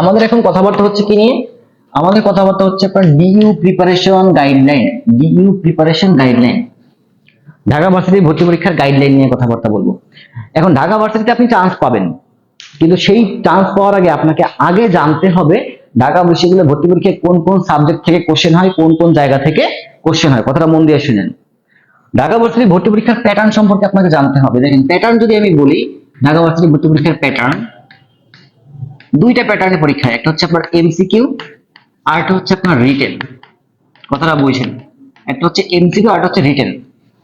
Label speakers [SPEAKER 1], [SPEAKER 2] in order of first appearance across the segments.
[SPEAKER 1] আমাদের এখন কথাবার্তা হচ্ছে কি নিয়ে? আমাদের কথাবার্তা হচ্ছে আপনার DU preparation guideline DU preparation guideline Dhaka varsity ভর্তি পরীক্ষার গাইডলাইন নিয়ে কথাবার্তা বলব। এখন ঢাকা ভার্সিটিতে আপনি চান্স পাবেন। কিন্তু সেই চান্স পাওয়ার আগে আপনাকে আগে জানতে হবে ঢাকা বিশ্ববিদ্যালয়ে ভর্তি পরীক্ষায় কোন কোন সাবজেক্ট থেকে কোশ্চেন হয়, কোন কোন জায়গা থেকে কোশ্চেন হয়। কথাটা মন দিয়ে শুনেন। ঢাকা ভার্সিটি ভর্তি পরীক্ষার প্যাটার্ন সম্পর্কে আপনাকে জানতে হবে। দেখেন প্যাটার্ন যদি আমি বলি, ঢাকা ভার্সিটি ভর্তি পরীক্ষার প্যাটার্ন দুইটা প্যাটার্নের পরীক্ষা একটা হচ্ছে আপনার এমসিকিউ আর একটা হচ্ছে আপনার রিটেন কথাটা বুঝছেন? একটা হচ্ছে এমসিকিউ আর হচ্ছে রিটেন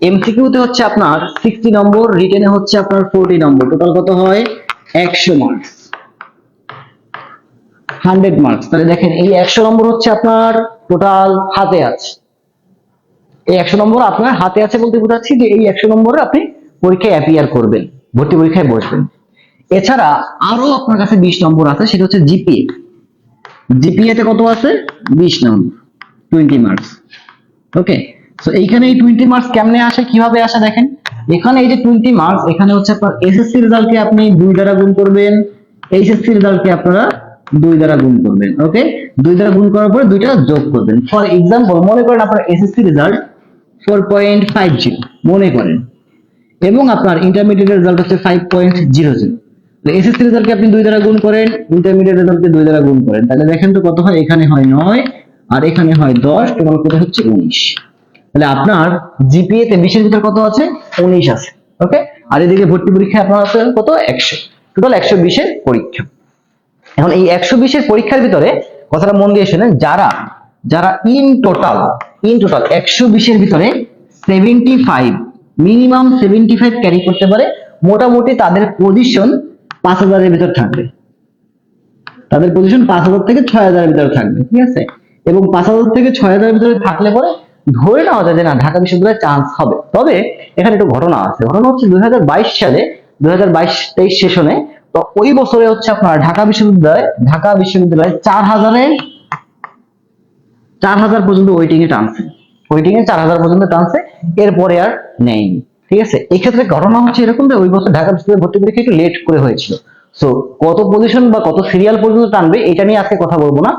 [SPEAKER 1] এমসিকিউতে হচ্ছে আপনার সিক্সটি নম্বর রিটেনে হচ্ছে আপনার ফোরটি নম্বর টোটাল কত হয়? একশো মার্কস হান্ড্রেড মার্কস তাহলে দেখেন, এই একশো নম্বর হচ্ছে আপনার টোটাল হাতে আছে। এই একশো নম্বর আপনার হাতে আছে বলতে বোঝাচ্ছি যে এই একশো নম্বরে আপনি পরীক্ষায় অ্যাপিয়ার করবেন, ভর্তি পরীক্ষায় বসবেন। এছাড়া আরও আপনার কাছে বিশ নম্বর আছে, সেটা হচ্ছে জিপিএ। জিপিএ তে কত আছে? বিশ নম্বর টোয়েন্টি মার্কস ওকে তো এইখানে এই টোয়েন্টি মার্কস কেমনে আসে, কীভাবে আসে দেখেন? এখানে এই যে টোয়েন্টি মার্কস এখানে হচ্ছে আপনার এসএসসি রেজাল্টকে আপনি দুই দ্বারা গুণ করবেন এইচএসসি রেজাল্টকে আপনারা দুই দ্বারা গুণ করবেন ওকে দুই দ্বারা গুণ করার পরে দুইটা যোগ করবেন। ফর এক্সাম্পল মনে করেন আপনার SSC result four point five zero মনে করেন। এবং আপনার ইন্টারমিডিয়েট রেজাল্ট হচ্ছে five point zero zero SSC রেজাল্টকে আপনি দুই দ্বারা গুণ করেন ইন্টারমিডিয়েট রেজাল্টকে দুই দ্বারা গুণ করেন। তাহলে দেখেন তো কত হয়? এখানে হয় নয়, আর এখানে হয় দশ টোটাল কত হচ্ছে উনিশ। তাহলে আপনার জিপিএ তে বিশের ভিতর কত আছে? উনিশ আছে ওকে আর এদিকে ভর্তি পরীক্ষা আপনার আছে কত? একশো। টোটাল একশো বিশের পরীক্ষা। এখন এই একশো বিশের পরীক্ষার ভিতরে কথাটা মন দিয়ে শুনেন, যারা যারা ইন টোটাল ইন টোটাল একশো বিশের ভিতরে seventy five minimum seventy five carry করতে পারে, মোটামুটি তাদের পজিশন পাঁচ হাজারের ভিতর থাকবে। তাদের পজিশন পাঁচ হাজার থেকে ছয় হাজারের ভিতরে থাকবে, ঠিক আছে? এবং পাঁচ হাজার থেকে ছয় হাজারের ভিতরে থাকলে পরে ধরে নেওয়া যায় যে না, ঢাকা বিশ্ববিদ্যালয়ে চান্স হবে। তবে এখানে একটু ঘটনা আছে। ঘটনা হচ্ছে দুই সালে, দুই হাজার সেশনে তো ওই বছরে হচ্ছে আপনার ঢাকা বিশ্ববিদ্যালয়, ঢাকা বিশ্ববিদ্যালয়ে চার হাজারে চার হাজার পর্যন্ত ওয়েটিং এ টানছে। ওয়েটিং এ চার হাজার পর্যন্ত টানছে, এরপরে আর নেয়নি ঠিক আছে? এই ক্ষেত্রে ঘটনা হচ্ছে এরকম যে ওই বছর ঢাকা বিশ্ববিদ্যালয় ভর্তি পরীক্ষা একটু লেট করে হয়েছিল। সো কত পজিশন বা কত সিরিয়াল পর্যন্ত টানবে, এটা নিয়ে আজকে কথা বলব না।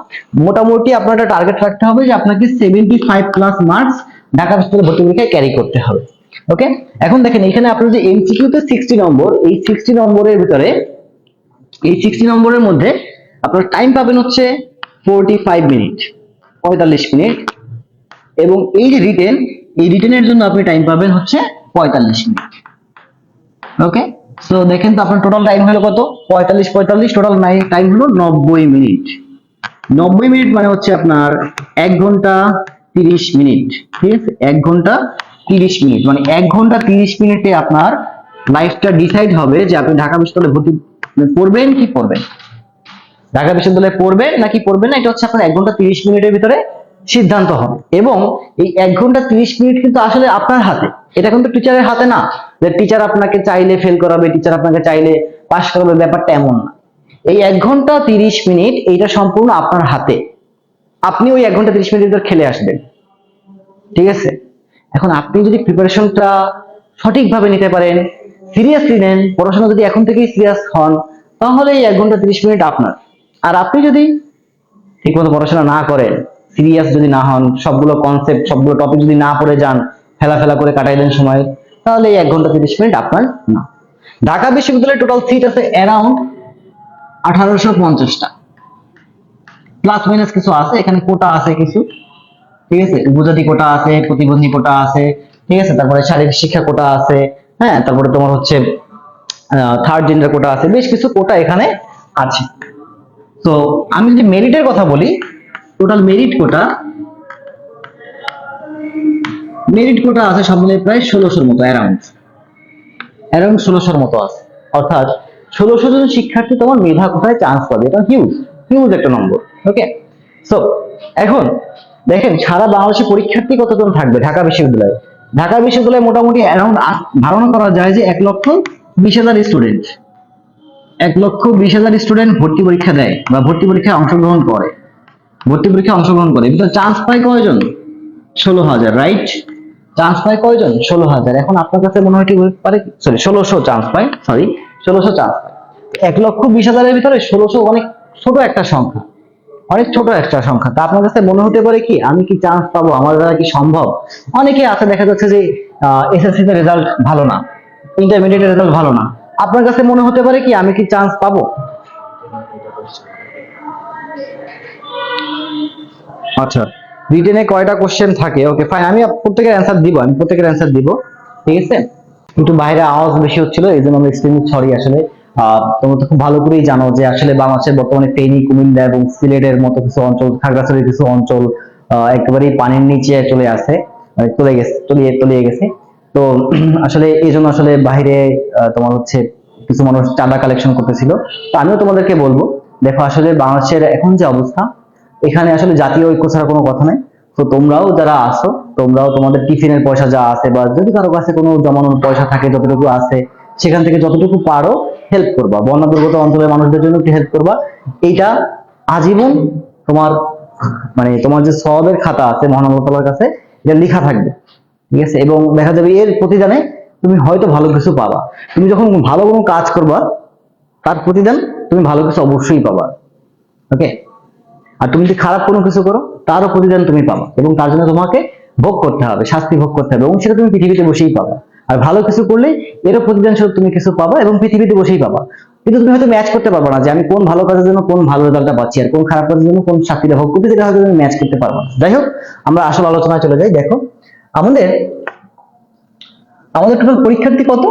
[SPEAKER 1] মোটামুটি আপনার একটা টার্গেট রাখতে হবে যে আপনাকে seventy five plus marks Dhaka বিশ্ববিদ্যালয় ভর্তি পরীক্ষায় ক্যারি করতে হবে। ওকে এখন দেখেন, এখানে আপনার যে এমসিকিউ তে সিক্সটি নম্বর, এই সিক্সটি নম্বরের ভিতরে, এই সিক্সটি নম্বরের মধ্যে আপনার টাইম পাবেন হচ্ছে ফোরটি ফাইভ মিনিট পঁয়তাল্লিশ মিনিট এবং এই যে রিটেন এই রিটেনের জন্য আপনি টাইম পাবেন হচ্ছে পঁয়তাল্লিশ মিনিট। ওকে সো দেখেন তো আপনার টোটাল টাইম হলো কত? পঁয়তাল্লিশ পঁয়তাল্লিশ টোটাল টাইম হলো নব্বই মিনিট। নব্বই মিনিট মানে হচ্ছে আপনার এক ঘণ্টা তিরিশ মিনিট। ঠিক আছে? এক ঘণ্টা তিরিশ মিনিট। মানে এক ঘণ্টা তিরিশ মিনিটে আপনার লাইফটা ডিসাইড হবে যে আপনি ঢাকা বিশ্ববিদ্যালয়ে ভর্তি পড়বেন কি পড়বেন। ঢাকা বিশ্ববিদ্যালয়ে পড়বেন নাকি পড়বেন না? এটা হচ্ছে আপনার এক ঘণ্টা তিরিশ মিনিটের ভিতরে সিদ্ধান্ত হবে। এবং এই এক ঘণ্টা তিরিশ মিনিট কিন্তু আসলে আপনার হাতে। এটা কিন্তু টিচারের হাতে না। যে টিচার আপনাকে চাইলে ফেল করাবে, টিচার আপনাকে চাইলে পাস করাবে, ব্যাপারটা এমন না। এই এক ঘণ্টা তিরিশ মিনিট এইটা সম্পূর্ণ আপনার হাতে। আপনি ওই এক ঘণ্টা তিরিশ ভিতর খেলে আসবেন। ঠিক আছে? এখন আপনি যদি প্রিপারেশনটা সঠিকভাবে নিতে পারেন সিরিয়াসলি নেন, পড়াশোনা যদি এখন থেকেই সিরিয়াস হন, তাহলে এই এক ঘণ্টা তিরিশ মিনিট আপনার। আর আপনি যদি ঠিকমতো পড়াশোনা না করেন সিরিয়াস যদি না হন, সবগুলো কনসেপ্ট সবগুলো টপিক যদি না পড়ে যান ফেলা ফেলা করে কাটাই দেন সময়, তাহলে এই এক ঘণ্টা তিরিশ মিনিট আপনার না। ঢাকা বিশ্ববিদ্যালয়ের টোটাল সিট আছে অ্যারাউন্ড আঠারোশো পঞ্চাশটা। প্লাস মাইনাস কিছু আছে, এখানে কোটা আছে কিছু, ঠিক আছে? উপজাতি কোটা আছে, প্রতিবন্ধী কোটা আছে, ঠিক আছে? তারপরে শারীরিক শিক্ষা কোটা আছে হ্যাঁ? তারপরে তোমার হচ্ছে থার্ড জেন্ডার কোটা আছে, বেশ কিছু কোটা এখানে আছে। তো আমি যদি মেরিটের কথা বলি total merit quota merit quota আছে মিলিয়ে প্রায় ষোলোশোর মতো অ্যারাউন্ড অ্যারাউন্ড ষোলোশোর মতো আছে। অর্থাৎ ষোলোশো জন শিক্ষার্থী তোমার মেধা কোটায় চান্স পাবে? এটা হিউজ হিউজ একটা নম্বর ওকে সো এখন দেখেন, সারা বাংলাদেশে পরীক্ষার্থী কতজন থাকবে? ঢাকা বিশ্ববিদ্যালয়ে। ঢাকা বিশ্ববিদ্যালয়ে মোটামুটি অ্যারাউন্ড ধারণা করা যায় যে এক লক্ষ বিশ হাজার স্টুডেন্ট এক লক্ষ বিশ হাজার স্টুডেন্ট ভর্তি পরীক্ষা দেয় বা ভর্তি পরীক্ষায় অংশগ্রহণ করে। ভর্তি পরীক্ষায় অংশগ্রহণ করে। কিন্তু চান্স পায় কয়জন? ষোলো হাজার রাইট চান্স পায় কয়জন? ষোলো হাজার। এখন আপনার কাছে মনে হয় কি পারে? সরি ষোলোশো চান্স পায়। সরি ষোলোশো চান্স পায়। এক লক্ষ বিশ হাজারের ভিতরে ষোলোশো অনেক ছোট একটা সংখ্যা। অনেক ছোট একটা সংখ্যা। তা আপনার কাছে মনে হতে পারে কি, আমি কি চান্স পাবো? আমার দ্বারা কি সম্ভব? অনেকে আছে, দেখা যাচ্ছে যে এসএসসি তে রেজাল্ট ভালো না। ইন্টারমিডিয়েট রেজাল্ট ভালো না। আপনার কাছে মনে হতে পারে কি, আমি কি চান্স পাবো? আচ্ছা রিটেনে কয়টা কোশ্চেন থাকে? ওকে ফাইন আমি প্রত্যেকের অ্যান্সার দিব, আমি প্রত্যেকের অ্যান্সার দিব, ঠিক আছে? একটু বাইরে আওয়াজ বেশি হচ্ছিল, এই জন্য আমি এক্সট্রিমলি সরি আসলে। তোমরা তো খুব ভালো করেই জানো যে আসলে বাংলাদেশের বর্তমানে ফেনী, কুমিল্লা এবং সিলেটের মতো কিছু অঞ্চল, খাগড়াছড়ির কিছু অঞ্চল একেবারেই পানির নিচে চলে আসে মানে চলে গেছে, তলিয়ে তলিয়ে গেছে। তো আসলে এই জন্য আসলে বাইরে তোমার হচ্ছে কিছু মানুষ চাঁদা কালেকশন করতেছিল। তো আমিও তোমাদেরকে বলব, দেখো আসলে বাংলাদেশের এখন যে অবস্থা এখানে আসলে জাতীয় ঐক্য ছাড়া কোনো কথা নাই। তো তোমরাও যারা আসো তোমরাও তোমাদের টিফিনের পয়সা যা আছে বা যদি কারও কাছে কোনো জমানোর পয়সা থাকে, যতটুকু আছে, সেখান থেকে যতটুকু পারো হেল্প করবা। বন্যা দুর্গত অঞ্চলের মানুষদের জন্য একটু হেল্প করবা। এইটা আজীবন তোমার মানে তোমার যে সবের খাতা আছে মহান কাছে, এটা লেখা থাকবে। ঠিক আছে? এবং দেখা যাবে এর প্রতিদানে তুমি হয়তো ভালো কিছু পাবা। তুমি যখন ভালো কোনো কাজ করবা, তার প্রতিদান তুমি ভালো কিছু অবশ্যই পাবা। ওকে আর তুমি যদি খারাপ কোনো কিছু করো, তারও প্রতিদান তুমি পাবা এবং তার জন্য তোমাকে ভোগ করতে হবে, শাস্তি ভোগ করতে হবে এবং সেটা তুমি পৃথিবীতে বসেই পাবা। আর ভালো কিছু করলে এরও প্রতিদান স্বরূপ তুমি কিছু পাবা এবং পৃথিবীতে বসেই পাবা। কিন্তু তুমি হয়তো ম্যাচ করতে পারবে না যে আমি কোন ভালো কাজের জন্য, কোন ভালো রেজাল্টটা পাচ্ছি আর কোন খারাপ কাজের জন্য, কোন শাস্তিটা ভোগ করতে সেটা হয়তো তুমি ম্যাচ করতে পারবে না। যাই হোক, আমরা আসল আলোচনায় চলে যাই। দেখো, আমাদের আমাদের টোটাল পরীক্ষার্থী কত?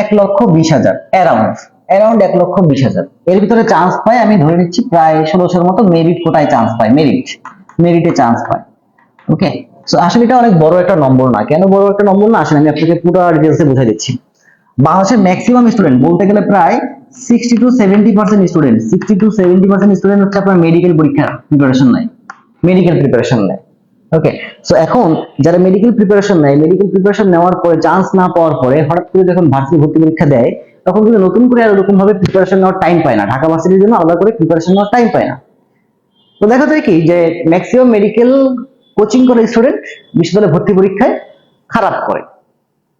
[SPEAKER 1] এক লক্ষ বিশ হাজার অ্যারাউন্ড অ্যারাউন্ড এক লক্ষ বিশ হাজার। এর ভিতরে চান্স পায় আমি ধরে নিচ্ছি প্রায় ষোলোশোর মতো মেরিট কোটায় চান্স পায় মেরিট মেরিটে চান্স পায় ওকে সো আসলে এটা অনেক বড় একটা নম্বর না। কেন বড় একটা নম্বর না? আসলে আমি আপনাকে পুরো ডিটেলসে বুঝাই দিচ্ছি। বাংলাদেশের ম্যাক্সিমাম স্টুডেন্ট বলতে গেলে প্রায় sixty to seventy percent student sixty to seventy percent student হচ্ছে আপনার মেডিকেল পরীক্ষার প্রিপারেশন নেয়। মেডিকেল প্রিপারেশন নেয়। ওকে সো এখন যারা মেডিকেল প্রিপারেশন নেয় মেডিকেল প্রিপারেশন নেওয়ার পরে চান্স না পাওয়ার পরে হঠাৎ করে যখন ভার্সিটি ভর্তি পরীক্ষা দেয় তখন কিন্তু নতুন করে আর ওরকম ভাবে প্রিপারেশন নেওয়ার টাইম পায় না। ঢাকা ভার্সিটির জন্য আলাদা করে প্রিপারেশন নেওয়ার টাইম পায় না। তো দেখা যায় কি যে ম্যাক্সিমাম মেডিকেল কোচিং করে স্টুডেন্ট বিশ্ববিদ্যালয়ে ভর্তি পরীক্ষায় খারাপ করে।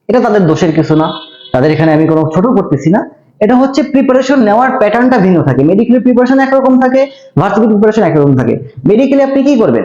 [SPEAKER 1] এটা তাদের দোষের কিছু না। তাদের এখানে আমি কোনো ছোট করতেছি না। এটা হচ্ছে প্রিপারেশন নেওয়ার প্যাটার্নটা ভিন্ন থাকে। মেডিকেল প্রিপারেশন একরকম থাকে ভার্সিটি প্রিপারেশন একরকম থাকে। মেডিকেলে আপনি কি করবেন?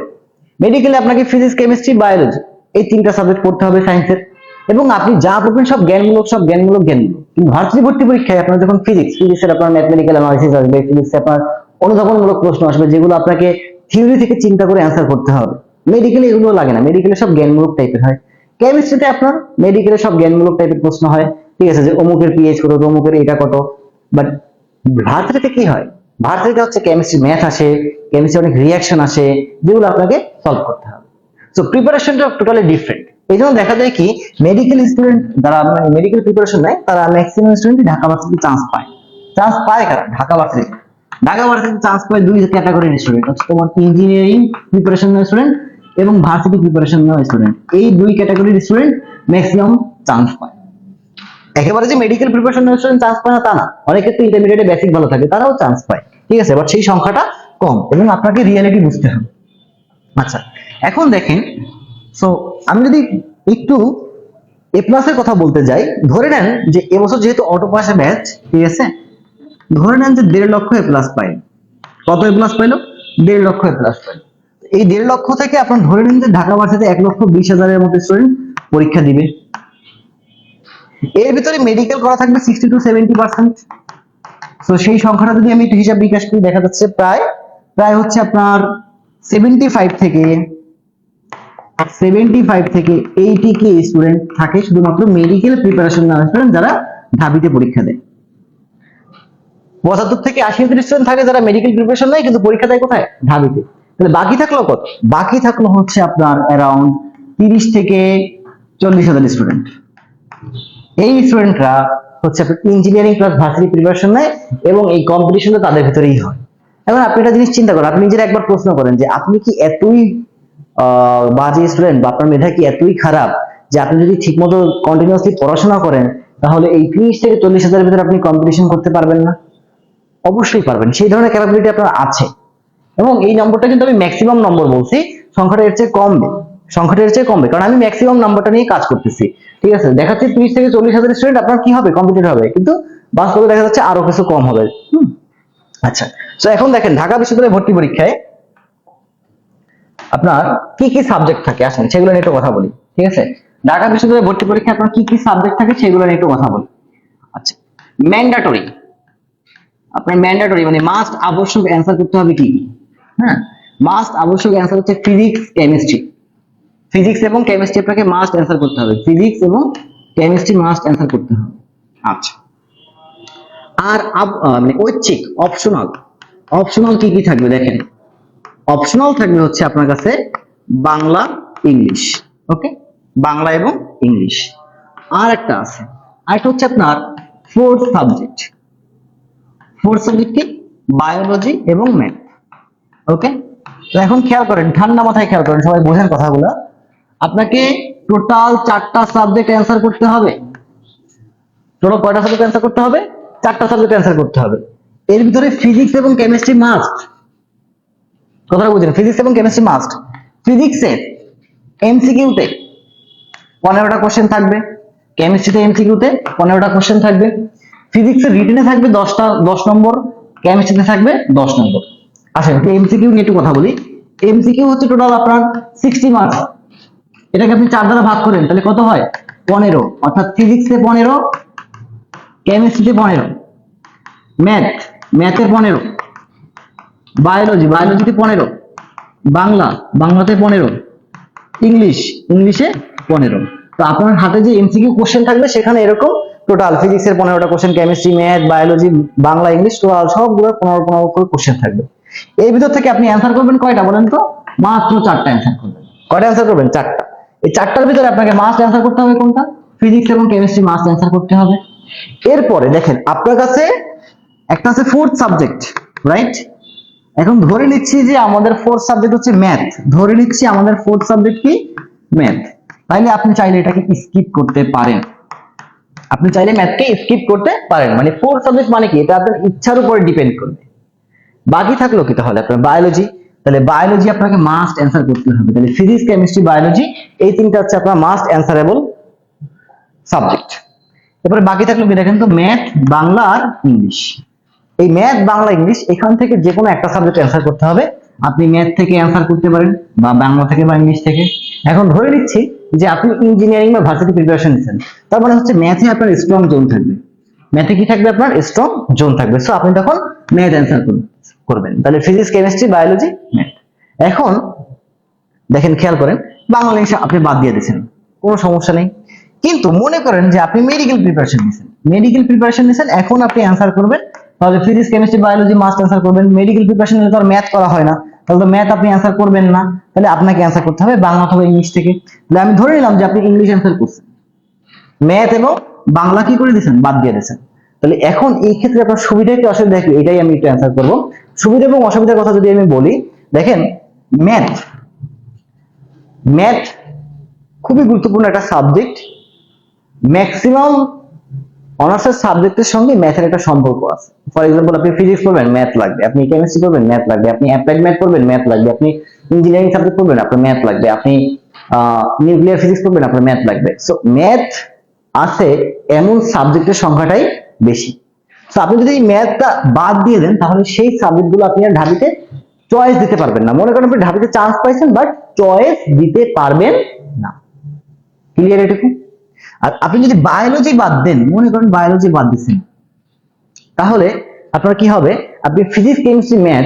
[SPEAKER 1] মেডিকেলে আপনাকে ফিজিক্স কেমিস্ট্রি বায়োলজি এই তিনটা সাবজেক্ট পড়তে হবে সায়েন্সের এবং আপনি যা পড়বেন সব জ্ঞানমূলক সব জ্ঞানমূলক জ্ঞানমূলক কিন্তু ভার্সিটি ভর্তি পরীক্ষায় আপনার যখন ফিজিক্স ফিজিক্সের আপনার ম্যাথমেটিক্যাল অ্যানালিসিস আসবে ফিজিক্সে আপনার অনুধাবনমূলক প্রশ্ন আসবে, যেগুলো আপনাকে থিওরি থেকে চিন্তা করে অ্যান্সার করতে হবে। মেডিকেলে এগুলো লাগে না। মেডিকেলে সব জ্ঞানমূলক টাইপের হয়। কেমিস্ট্রিতে আপনার মেডিকেলে সব জ্ঞানমূলক টাইপের প্রশ্ন হয়। ঠিক আছে, যে অমুকের পিএইচ কত, অমুকের এটা কত। বাট ভার্সিটিতে কি হয়? ভার্সিটিতে হচ্ছে কেমিস্ট্রি ম্যাথ আসে কেমিস্ট্রি অনেক রিয়াকশন আসে, যেগুলো আপনাকে সলভ করতে হবে। সো প্রিপারেশনটা টোটালি ডিফারেন্ট এই জন্য দেখা যায় কি মেডিকেল স্টুডেন্ট যারা মেডিকেল প্রিপারেশন নেয়, তারা maximum student Dhaka varsity chance পায়। চান্স পায় কারা? Dhaka varsity Dhaka varsity chance পায় দুই ক্যাটাগরির স্টুডেন্ট হচ্ছে তোমার ইঞ্জিনিয়ারিং প্রিপারেশন স্টুডেন্ট এবং ভার্সিটি প্রিপারেশন নেওয়া স্টুডেন্ট এই দুই ক্যাটাগরির স্টুডেন্ট ম্যাক্সিমাম চান্স পায়। একেবারে যে মেডিকেল প্রিপারেশন স্টুডেন্ট চান্স পায় না তা না। অনেক ক্ষেত্রে ইন্টারমিডিয়েটে বেসিক ভালো থাকে, তারাও চান্স পায়। ঠিক আছে বাট সেই সংখ্যাটা কম এবং আপনাকে রিয়েলিটি বুঝতে হবে। আচ্ছা এখন দেখেন সো আমি যদি একটু এ প্লাসের কথা বলতে যাই, ধরে নেন যে এবছর যেহেতু অটো পাসে ব্যাচ ঠিক আছে? ধরে নেন যে দেড় লক্ষ এ প্লাস পাই কত এ প্লাস পাইলো? দেড় লক্ষ এ প্লাস পাইলো। এই দেড় লক্ষ থেকে আপনার ধরে নেন যে ঢাকা ভার্সিটিতে এক লক্ষ বিশ হাজারের মতো স্টুডেন্ট পরীক্ষা দিবে। এর ভিতরে মেডিকেল করা থাকবে সিক্সটি টু সেভেন্টি পার্সেন্ট তো সেই সংখ্যাটা যদি আমি একটু হিসাব বিকাশ করি, দেখা যাচ্ছে প্রায় প্রায় হচ্ছে আপনার সেভেন্টি ফাইভ থেকে সেভেন্টি ফাইভ থেকে এইটি কে স্টুডেন্ট থাকে শুধুমাত্র মেডিকেল প্রিপারেশন নেওয়া স্টুডেন্ট যারা পরীক্ষা দেয়। পঁচাত্তর থেকে আশি হাজার স্টুডেন্ট থাকে যারা মেডিকেল প্রিপারেশন নেয়, কিন্তু পরীক্ষা দেয় কোথায়? তাহলে বাকি থাকল কত? বাকি থাকল হচ্ছে আপনার অ্যারাউন্ড তিরিশ থেকে চল্লিশ হাজার স্টুডেন্ট এই স্টুডেন্টরা হচ্ছে আপনার ইঞ্জিনিয়ারিং প্লাস ভার্সিটি প্রিপারেশন নেয় এবং এই কম্পিটিশনটা তাদের ভিতরেই হয়। এখন আপনি একটা জিনিস চিন্তা করেন, আপনি নিজের একবার প্রশ্ন করেন যে, আপনি কি এতই বাজে স্টুডেন্ট বা আপনার মেধা কি এতই খারাপ যে আপনি যদি ঠিকমতো কন্টিনিউয়াসলি পড়াশোনা করেন, তাহলে এই ত্রিশ থেকে চল্লিশ হাজারের ভিতরে আপনি কম্পিটিশন করতে পারবেন না। অবশ্যই পারবেন। সেই ধরনের ক্যাপাবিলিটি আপনার আছে। এবং এই নম্বরটা কিন্তু আমি ম্যাক্সিমাম নম্বর বলছি। সংখ্যাটা এর চেয়ে কমবে। সংখ্যাটা এর চেয়ে কমবে। কারণ আমি ম্যাক্সিমাম নাম্বারটা নিয়ে কাজ করতেছি। ঠিক আছে? দেখাচ্ছে ত্রিশ থেকে চল্লিশ হাজার স্টুডেন্ট আপনার কি হবে? কম্পিটিট হবে। কিন্তু বাস্তবে দেখা যাচ্ছে আরও কিছু কম হবে। আচ্ছা। তো এখন দেখেন, ঢাকা বিশ্ববিদ্যালয়ে ভর্তি পরীক্ষায় আপনার কি কি সাবজেক্ট থাকে? আসেন, সেগুলো নিয়ে একটু কথা বলি, ঠিক আছে? ঢাকা বিশ্ববিদ্যালয়ে ভর্তি পরীক্ষায় আপনার কি কি সাবজেক্ট থাকে সেগুলো নিয়ে একটু কথা বলি। আচ্ছা ম্যান্ডাটরি আপনার ম্যান্ডাটরি মানে মাস্ট আবশ্যক অ্যান্সার করতে হবে কি কি? হ্যাঁ মাস্ট আবশ্যক অ্যান্সার হচ্ছে ফিজিক্স কেমিস্ট্রি ফিজিক্স এবং কেমিস্ট্রি আপনাকে মাস্ট অ্যান্সার করতে হবে। ফিজিক্স এবং কেমিস্ট্রি মাস্ট অ্যান্সার করতে হবে। আচ্ছা। আর মানে ঐচ্ছিক অপশনাল অপশনাল কি কি থাকবে দেখেন। অপশনাল থাকবে হচ্ছে আপনার কাছে বাংলা, ইংলিশ ওকে বাংলা এবং ইংলিশ। আর একটা আছে। আরেকটা হচ্ছে আপনার ফোর্থ সাবজেক্ট ফোর্থ সাবজেক্ট কি? বায়োলজি এবং ম্যাথ ওকে তো এখন খেয়াল করেন, ঠান্ডা মাথায় খেয়াল করেন, সবাই বোঝেন কথাগুলো। আপনাকে টোটাল চারটা সাবজেক্ট অ্যান্সার করতে হবে। টোটাল কয়টা সাবজেক্ট অ্যান্সার করতে হবে? চারটা সাবজেক্ট অ্যান্সার করতে হবে। এর ভিতরে ফিজিক্স এবং কেমিস্ট্রি মাস্ট কথাটা বুঝলেন ফিজিক্স এবং কেমিস্ট্রি মাস্ট ফিজিক্সে এমসিকিউতে পনেরোটা কোশ্চেন থাকবে। কেমিস্ট্রিতে এমসিকিউতে পনেরোটা কোশ্চেন থাকবে। ফিজিক্সে রিটেনে থাকবে দশটা, দশ নম্বর। কেমিস্ট্রিতে থাকবে দশ নম্বর। আসেন এমসিকিউ নিয়ে একটু কথা বলি। এমসিকিউ হচ্ছে টোটাল আপনার সিক্সটি মার্কস এটাকে আপনি চার দ্বারা ভাগ করেন, তাহলে কত হয়? পনেরো। অর্থাৎ ফিজিক্সে পনেরো কেমিস্ট্রিতে পনেরো। ম্যাথ ম্যাথে পনেরো। বায়োলজি বায়োলজিতে পনেরো। বাংলা, বাংলাতে পনেরো। ইংলিশ, ইংলিশে পনেরো। তো আপনার হাতে যে এমসিকিউ কোশ্চেন থাকবে, সেখানে এরকম টোটাল ফিজিক্সের পনেরোটা question chemistry math biology Bangla English total সবগুলো পনেরো পনেরো করে কোশ্চেন থাকবে। এর ভিতর থেকে আপনি অ্যান্সার করবেন কয়টা বলেন তো? মাত্র চারটা অ্যান্সার করবেন। কয়টা অ্যান্সার করবেন? চারটা। এই চারটার ভিতরে আপনাকে মাস্ট অ্যান্সার করতে হবে কোনটা? ফিজিক্স এবং কেমিস্ট্রি মাস্ট অ্যান্সার করতে হবে। এরপরে দেখেন, আপনার কাছে একটা আছে ফোর্থ সাবজেক্ট রাইট এখন ধরে নিচ্ছি যে আমাদের ফোর্থ সাবজেক্ট হচ্ছে ম্যাথ ধরে নিচ্ছি আমাদের ফোর্থ সাবজেক্ট কি? ম্যাথ তাইলে আপনি চাইলে এটাকে স্কিপ করতে পারেন। আপনি চাইলে ম্যাথকে স্কিপ করতে পারেন। মানে ফোর্থ সাবজেক্ট মানে কি? এটা আপনার ইচ্ছার উপরে ডিপেন্ড করবে। বাকি থাকল কি তাহলে? আপনার বায়োলজি তাহলে বায়োলজি আপনাকে মাস্ট অ্যান্সার করতে হবে। তাহলে ফিজিক্স কেমিস্ট্রি বায়োলজি এই তিনটা হচ্ছে আপনার মাস্ট অ্যান্সারেবল সাবজেক্ট এরপরে বাকি থাকল কি? দেখেন তো ম্যাথ বাংলা আর ইংলিশ এই ম্যাথ বাংলা ইংলিশ এখান থেকে যে কোনো একটা সাবজেক্ট অ্যান্সার করতে হবে। আপনি ম্যাথ থেকে অ্যান্সার করতে পারেন বা বাংলা থেকে বা ইংলিশ থেকে। এখন ধরে নিচ্ছি যে আপনি ইঞ্জিনিয়ারিং বা ভার্সিটি প্রিপারেশন নিচ্ছেন। তার মানে হচ্ছে ম্যাথে আপনার স্ট্রং জোন থাকবে। ম্যাথে কি থাকবে আপনার? স্ট্রং জোন থাকবে। সো আপনি তখন ম্যাথ অ্যান্সার করবেন। তাহলে ফিজিক্স কেমিস্ট্রি বায়োলজি ম্যাথ এখন দেখেন, খেয়াল করেন, বাংলা ইংলিশ আপনি বাদ দিয়ে দিয়েছেন। কোনো সমস্যা নেই। কিন্তু মনে করেন যে আপনি মেডিকেল প্রিপারেশন নিছেন মেডিকেল প্রিপারেশন নিছেন এখন আপনি অ্যান্সার করবেন তাহলে physics chemistry biology must answer করবেন। মেডিকেল প্রিপারেশন তো আর ম্যাথ করা হয় না। তাহলে তো ম্যাথ আপনি অ্যান্সার করবেন না। তাহলে আপনাকে অ্যান্সার করতে হবে বাংলা অথবা ইংলিশ থেকে। তাহলে আমি ধরে নিলাম যে আপনি ইংলিশ অ্যান্সার করছেন। ম্যাথ এবং বাংলা কি করে দিয়েছেন? বাদ দিয়ে দিয়েছেন। তাহলে এখন এই ক্ষেত্রে আপনার সুবিধা কি, অসুবিধা কি? এটাই আমি একটু অ্যান্সার করব। সুবিধা এবং অসুবিধার কথা যদি আমি বলি, দেখেন ম্যাথ ম্যাথ খুবই গুরুত্বপূর্ণ একটা সাবজেক্ট ম্যাক্সিমাম অনার্সের সাবজেক্টের সঙ্গে ম্যাথের একটা সম্পর্ক আছে। ফর এক্সাম্পল আপনি ফিজিক্স পড়বেন ম্যাথ লাগবে। আপনি কেমিস্ট্রি পড়বেন ম্যাথ লাগবে। আপনি অ্যাপ্লাইড ম্যাথ পড়বেন ম্যাথ লাগবে। আপনি ইঞ্জিনিয়ারিং সাবজেক্ট পড়বেন, আপনার ম্যাথ লাগবে। আপনি নিউক্লিয়ার ফিজিক্স পড়বেন, আপনার ম্যাথ লাগবে। সো ম্যাথ আছে এমন সাবজেক্টের সংখ্যাটাই বেশি। তো আপনি যদি এই ম্যাথটা বাদ দিয়ে দেন, তাহলে সেই সাবজেক্টগুলো আপনি আর ঢাবিতে চয়েস দিতে পারবেন না। মনে করেন আপনি ঢাবিতে চান্স পাইছেন বাট চয়েস দিতে পারবেন না। ক্লিয়ার এটুকু আর আপনি যদি বায়োলজি বাদ দেন, মনে করেন বায়োলজি বাদ দিচ্ছেন তাহলে আপনার কি হবে? আপনি ফিজিক্স কেমিস্ট্রি ম্যাথ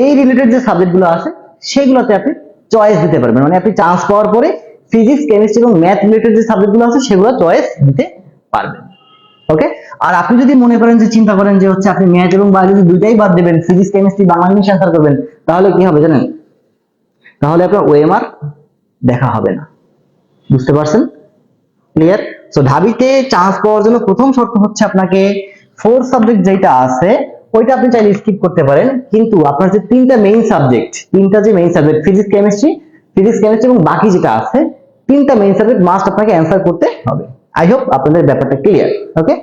[SPEAKER 1] এই রিলেটেড যে সাবজেক্টগুলো আছে, সেগুলোতে আপনি চয়েস দিতে পারবেন। মানে আপনি চান্স পাওয়ার পরে ফিজিক্স কেমিস্ট্রি এবং ম্যাথ রিলেটেড যে সাবজেক্টগুলো আছে, সেগুলো চয়েস দিতে পারবেন। ওকে আর আপনি যদি মনে করেন যে, চিন্তা করেন যে হচ্ছে আপনি ম্যাথ এবং বায়োলজি দুইটাই বাদ দেবেন physics chemistry Bangla English answer করবেন, তাহলে কি হবে জানেন? তাহলে আপনার ওএমআর দেখা হবে না। বুঝতে পারছেন? ক্লিয়ার সো ঢাবিতে চান্স পাওয়ার জন্য প্রথম শর্ত হচ্ছে আপনাকে ফোর সাবজেক্ট যেটা আছে, ওইটা আপনি চাইলে স্কিপ করতে পারেন। কিন্তু আপনার যে তিনটা মেইন সাবজেক্ট তিনটা যে main subject physics chemistry physics chemistry এবং বাকি যেটা আছে, তিনটা মেইন সাবজেক্ট মাস্ট আপনাকে অ্যান্সার করতে হবে। আই হোপ আপনাদের ব্যাপারটা ক্লিয়ার ওকে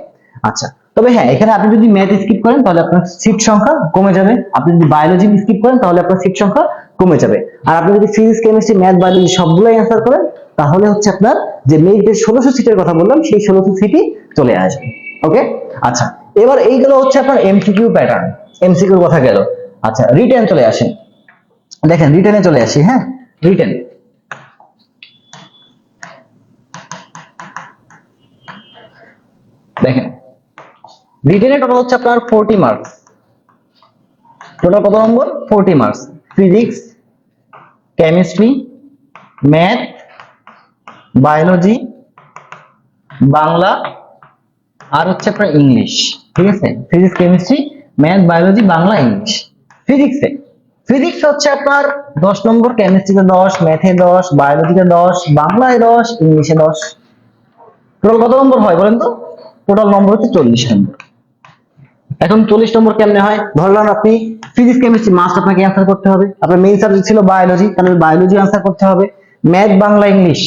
[SPEAKER 1] আচ্ছা তবে হ্যাঁ এখানে আপনি যদি ম্যাথ স্কিপ করেন, তাহলে আপনার সিট সংখ্যা কমে যাবে। আপনি যদি বায়োলজি স্কিপ করেন, তাহলে আপনার সিট সংখ্যা কমে যাবে। আর আপনি যদি ফিজিক্স কেমিস্ট্রি ম্যাথ বায়োলজি সবগুলোই অ্যান্সার করেন তাহলে হচ্ছে আপনার যে মেরিটের ষোলোশো সিটের কথা বললাম, সেই ষোলোশো সিটই চলে আসবে। ওকে আচ্ছা এবার এইগুলো হচ্ছে আপনার এমসিকিউ প্যাটার্ন এমসিকিউর কথা গেল। আচ্ছা রিটেন চলে আসেন দেখেন রিটেনে চলে আসি হ্যাঁ? রিটেন দেখেন রিটেনে টোটাল হচ্ছে আপনার ফোরটি মার্কস টোটাল কত নম্বর? Forty marks physics chemistry math biology Bangla, আর হচ্ছে আপনার ইংলিশ ঠিক আছে? Physics chemistry math biology Bangla English ফিজিক্সে ফিজিক্স হচ্ছে আপনার দশ নম্বর কেমিস্ট্রিতে দশ ম্যাথে দশ বায়োলজিতে দশ, বাংলায় দশ ইংলিশে দশ। টোটাল কত নম্বর হয় বলেন তো? টোটাল নম্বর হচ্ছে চল্লিশ নম্বর। এখন চল্লিশ নম্বর কেমনে হয়? ধরলাম আপনি ফিজিক্স কেমিস্ট্রি মাস্ট আপনাকে অ্যান্সার করতে হবে। আপনার মেইন সাবজেক্ট ছিল বায়োলজি তাহলে বায়োলজি অ্যান্সার করতে হবে। ম্যাথ বাংলা ইংলিশ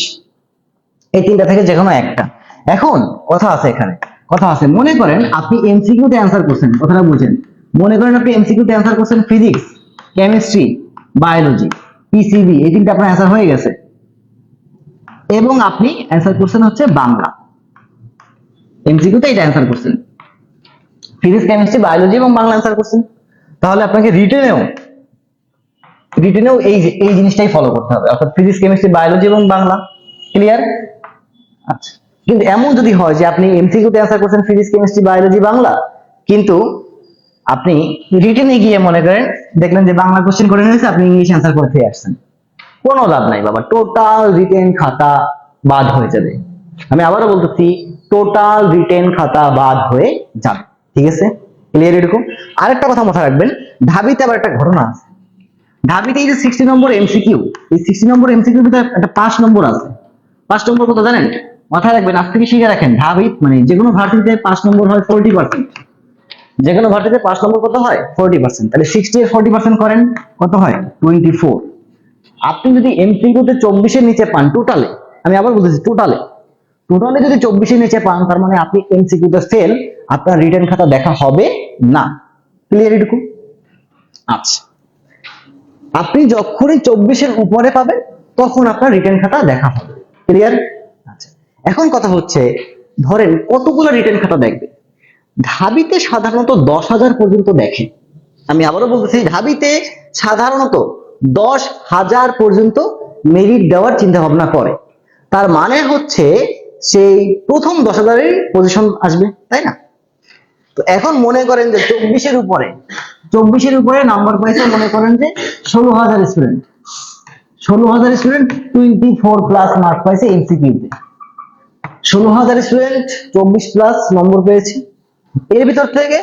[SPEAKER 1] এই তিনটা থেকে যে কোনো একটা। এখন কথা আছে এখানে, কথা আছে। মনে করেন আপনি এমসিকিউ তে অ্যান্সার করছেন, কথাটা বুঝেন। মনে করেন আপনি এমসিকিউ তে অ্যান্সার করছেন ফিজিক্স কেমিস্ট্রি বায়োলজি পিসিবি এই তিনটা আপনার অ্যান্সার হয়ে গেছে। এবং আপনি অ্যান্সার করছেন হচ্ছে বাংলা। এমসিকিউ তে এটা অ্যান্সার করছেন। ফিজিক্স কেমিস্ট্রি বায়োলজি এবং বাংলা অ্যান্সার করছেন। তাহলে আপনাকে রিটেনেও রিটেনেও এই এই জিনিসটাই ফলো করতে হবে। অর্থাৎ ফিজিক্স কেমিস্ট্রি বায়োলজি এবং বাংলা। ক্লিয়ার আচ্ছা। কিন্তু এমন যদি হয় যে আপনি এমসিকিউ তে অ্যান্সার করছেন ফিজিক্স কেমিস্ট্রি বায়োলজি বাংলা, কিন্তু আপনি রিটেনে গিয়ে মনে করেন, দেখলেন যে বাংলা কোশ্চেন করে নিয়েছে, আপনি ইংলিশ অ্যান্সার করে ফিরে আসছেন। কোনো লাভ নাই বাবা টোটাল রিটেন খাতা বাদ হয়ে যাবে। আমি আবারও বলতেছি টোটাল রিটেন খাতা বাদ হয়ে যাবে। ঠিক আছে? ক্লিয়ার এরকম? আরেকটা কথা মাথায় রাখবেন, ঢাবিতে আবার একটা ঘটনা আছে। ঢাবিতে এই যে সিক্সটি নম্বর এমসিকিউ এই সিক্সটি নম্বর এমসিকিউ ভিতরে একটা পাঁচ নম্বর আছে। পাঁচ নম্বর কত জানেন? মাথায় রাখবেন, আজ থেকে শিখে রাখেন ঢাবি মানে যে কোনো ভার্সিটিতে পাঁচ নম্বর হয় ফোরটি পার্সেন্ট যে কোনো ভার্সিটিতে পাঁচ নম্বর কত হয়? ফোরটি পার্সেন্ট তাহলে সিক্সটি এর ফোরটি পার্সেন্ট করেন, কত হয়? টোয়েন্টি ফোর আপনি যদি এমসিকিউতে চব্বিশের নিচে পান টোটালে আমি আবার বলতেছি টোটালে টোটালে যদি চব্বিশের নিচে পান, তার মানে আপনি এমসিকিউতে ফেল আপনার রিটার্ন খাতা দেখা হবে না। ক্লিয়ার এটুকু? আচ্ছা। আপনি যখনই চব্বিশের উপরে পাবেন, তখন আপনার রিটার্ন খাতা দেখা হবে। ক্লিয়ার এখন কথা হচ্ছে, ধরেন কতগুলো রিটার্ন খাতা দেখবে? ঢাবিতে সাধারণত দশ হাজার পর্যন্ত দেখে। আমি আবারও বলতেছি, ঢাবিতে সাধারণত দশ হাজার পর্যন্ত মেরিট দেওয়ার চিন্তা ভাবনা করে। তার মানে হচ্ছে, সেই প্রথম দশ হাজারের পজিশন আসবে, তাই না? তো এখন মনে করেন যে চব্বিশের উপরে চব্বিশের উপরে নাম্বার পাইছে, মনে করেন যে ষোলো হাজার স্টুডেন্ট ষোলো হাজার student twenty four plus mark পাইছে এমসিকিউতে ষোলো হাজার স্টুডেন্ট চব্বিশ প্লাস নম্বর পেয়েছে। এর ভিতর থেকে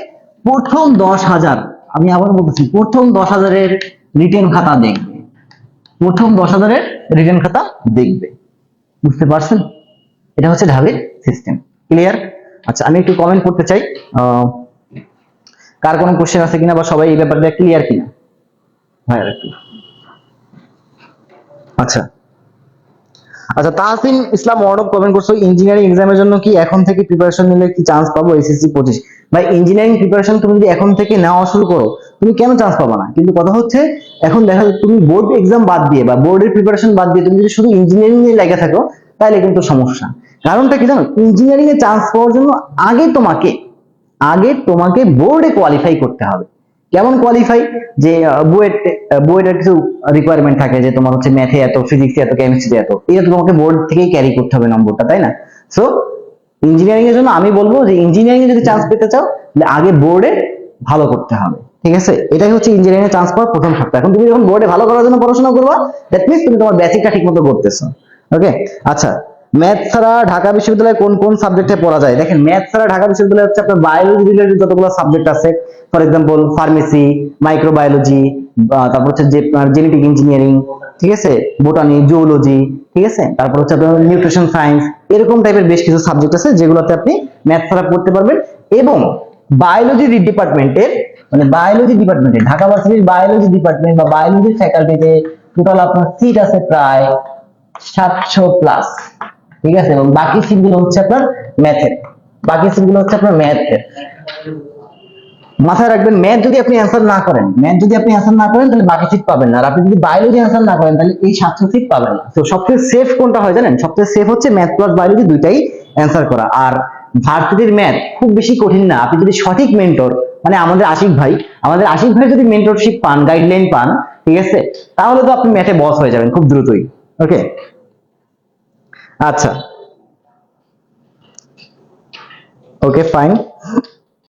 [SPEAKER 1] প্রথম দশ হাজার, আমি আবার বলতেছি, প্রথম দশ হাজারের রিটেন খাতা দেখবে। প্রথম দশ হাজারের রিটেন খাতা দেখবে। বুঝতে পারছেন? এটা হচ্ছে ঢাবির সিস্টেম ক্লিয়ার আচ্ছা আমি একটু কমেন্ট করতে চাই কার কোনো কোশ্চেন আছে কিনা বা সবাই এই ব্যাপারটা ক্লিয়ার কিনা? আর একটু। আচ্ছা। আচ্ছা তাহসিন ইসলাম অর্ণব কমেন্ট করছ ইঞ্জিনিয়ারিং এক্সামের জন্য কি এখন থেকে প্রিপারেশন নিলে কি চান্স পাবো এসএসসি পঁচিশ? ভাই ইঞ্জিনিয়ারিং প্রিপারেশন তুমি যদি এখন থেকে নেওয়া শুরু করো, তুমি কেন চান্স পাবা না? কিন্তু কথা হচ্ছে, এখন দেখা যাচ্ছে তুমি বোর্ড এক্সাম বাদ দিয়ে বা বোর্ডের প্রিপারেশন বাদ দিয়ে তুমি যদি শুধু ইঞ্জিনিয়ারিং এ লেগে থাকো, তাহলে কিন্তু সমস্যা। কারণটা কি জানো? ইঞ্জিনিয়ারিং এ চান্স পাওয়ার জন্য আগে তোমাকে আগে তোমাকে বোর্ডে কোয়ালিফাই করতে হবে। কেমন কোয়ালিফাই যে বুয়েট বুয়েটের কিছু রিকোয়ারমেন্ট থাকে যে তোমার হচ্ছে ম্যাথে এত ফিজিক্সে এত কেমিস্ট্রি এত, এটা তো তোমাকে বোর্ড থেকেই ক্যারি করতে হবে নম্বরটা, তাই না? সো ইঞ্জিনিয়ারিং এর জন্য আমি বলব যে ইঞ্জিনিয়ারিং এ যদি চান্স পেতে চাও, তাহলে আগে বোর্ডে ভালো করতে হবে, ঠিক আছে? এটাই হচ্ছে ইঞ্জিনিয়ারিং এ চান্স পাওয়ার প্রথম শর্ত এখন তুমি যখন বোর্ডে ভালো করার জন্য পড়াশোনা করবা দ্যাট মিনস তুমি তোমার বেসিকটা ঠিক মতো করতেছো ওকে আচ্ছা ম্যাথ ছাড়া ঢাকা বিশ্ববিদ্যালয়ে কোন কোন সাবজেক্টে পড়া যায়? দেখেন ম্যাথ ছাড়া ঢাকা বিশ্ববিদ্যালয়ে হচ্ছে আপনার বায়োলজি রিলেটেড যতগুলো সাবজেক্ট আছে ফর এক্সাম্পল ফার্মেসি মাইক্রোবায়োলজি তারপর হচ্ছে যে জেনেটিক ইঞ্জিনিয়ারিং ঠিক আছে? বোটানি জুওলজি ঠিক আছে? তারপর হচ্ছে আপনার নিউট্রিশন সায়েন্স এরকম টাইপের বেশ কিছু সাবজেক্ট আছে যেগুলোতে আপনি ম্যাথ ছাড়া পড়তে পারবেন। এবং বায়োলজি ডিপার্টমেন্টের মানে বায়োলজি ডিপার্টমেন্টে ঢাকা ভার্সিটির বায়োলজি ডিপার্টমেন্ট বা বায়োলজি ফ্যাকাল্টিতে টোটাল আপনার সিট আছে প্রায় সাতশো প্লাস ঠিক আছে? এবং বাকি সিটগুলো হচ্ছে আপনার ম্যাথের বাকি সিটগুলো হচ্ছে আপনার ম্যাথের মাথায় রাখবেন ম্যাথ যদি আপনি অ্যান্সার না করেন ম্যাথ যদি আপনি অ্যান্সার না করেন, তাহলে বাকি সিট পাবেন না। আর আপনি যদি বায়োলজি অ্যান্সার না করেন, তাহলে এই সাতশো সিট পাবেন না। তো সবচেয়ে সেফ কোনটা হয় জানেন? সবচেয়ে সেফ হচ্ছে ম্যাথ প্লাস বায়োলজি দুইটাই অ্যান্সার করা। আর ভার্সিটির ম্যাথ খুব বেশি কঠিন না। আপনি যদি সঠিক মেন্টর মানে আমাদের আশিক ভাই, আমাদের আশিক ভাই যদি মেন্টরশিপ পান গাইডলাইন পান, ঠিক আছে? তাহলে তো আপনি ম্যাথে বস হয়ে যাবেন খুব দ্রুতই। ওকে আচ্ছা ওকে ফাইন